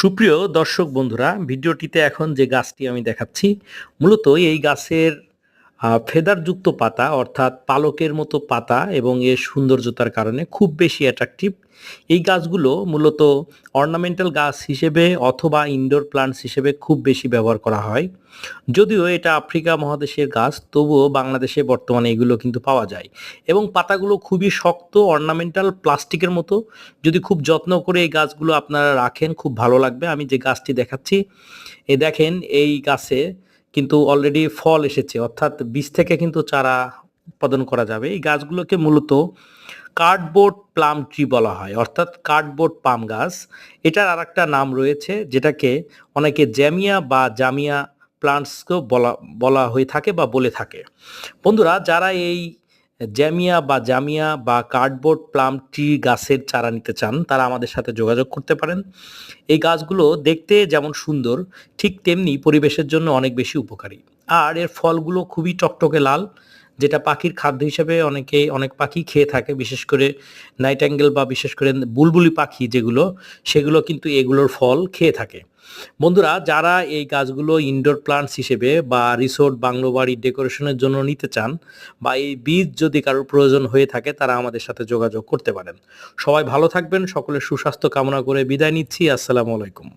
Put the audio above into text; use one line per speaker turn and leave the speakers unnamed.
সুপ্রিয় দর্শক বন্ধুরা ভিডিওটিতে এখন যে গাছটি আমি দেখাচ্ছি মূলত এই গাছের ফেদারযুক্ত পাতা, অর্থাৎ পালকের মতো পাতা এবং এর সৌন্দর্যতার কারণে খুব বেশি অ্যাট্রাকটিভ এই গাছগুলো মূলত অর্নামেন্টাল গাছ হিসেবে অথবা ইনডোর প্লান্টস হিসেবে খুব বেশি ব্যবহার করা হয়। যদিও এটা আফ্রিকা মহাদেশের গাছ, তবুও বাংলাদেশে বর্তমানে এগুলো কিন্তু পাওয়া যায়। এবং পাতাগুলো খুবই শক্ত অর্নামেন্টাল প্লাস্টিকের মতো। যদি খুব যত্ন করে এই গাছগুলো আপনারা রাখেন, খুব ভালো লাগবে। আমি যে গাছটি দেখাচ্ছি, এ দেখেন এই গাছে কিন্তু অলরেডি ফল এসেছে। অর্থাৎ বীজ থেকে কিন্তু চারা উৎপাদন করা যাবে। এই গাছগুলোকে মূলত কার্ডবোর্ড প্লাম ট্রি বলা হয়। অর্থাৎ কার্ডবোর্ড পাম গাছ। এটার আর একটা নাম রয়েছে, যেটাকে অনেকে জ্যামিয়া বা জামিয়া প্লান্টসকেও বলা বলা হয়ে থাকে বা বলে থাকে। বন্ধুরা, যারা এই জ্যামিয়া বা জামিয়া বা কার্ডবোর্ড প্লাম ট্রি গাছের চারা নিতে চান, তারা আমাদের সাথে যোগাযোগ করতে পারেন। এই গাছগুলো দেখতে যেমন সুন্দর, ঠিক তেমনি পরিবেশের জন্য অনেক বেশি উপকারী। আর এর ফলগুলো খুবই টকটকে লাল যেটা পাখির খাদ্য হিসেবে অনেকে, অনেক পাখি খেয়ে থাকে, বিশেষ করে নাইট অ্যাঙ্গেল বা বিশেষ করে বুলবুলি পাখি যেগুলো, সেগুলো কিন্তু এগুলোর ফল খেয়ে থাকে। বন্ধুরা, যারা এই গাছগুলো ইনডোর প্লান্টস হিসেবে বা রিসোর্ট বাংলো বাড়ির ডেকোরেশনের জন্য নিতে চান বা এই বীজ যদি কারোর প্রয়োজন হয়ে থাকে, তারা আমাদের সাথে যোগাযোগ করতে পারেন। সবাই ভালো থাকবেন, সকলের সুস্বাস্থ্য কামনা করে বিদায় নিচ্ছি, আসসালামু আলাইকুম।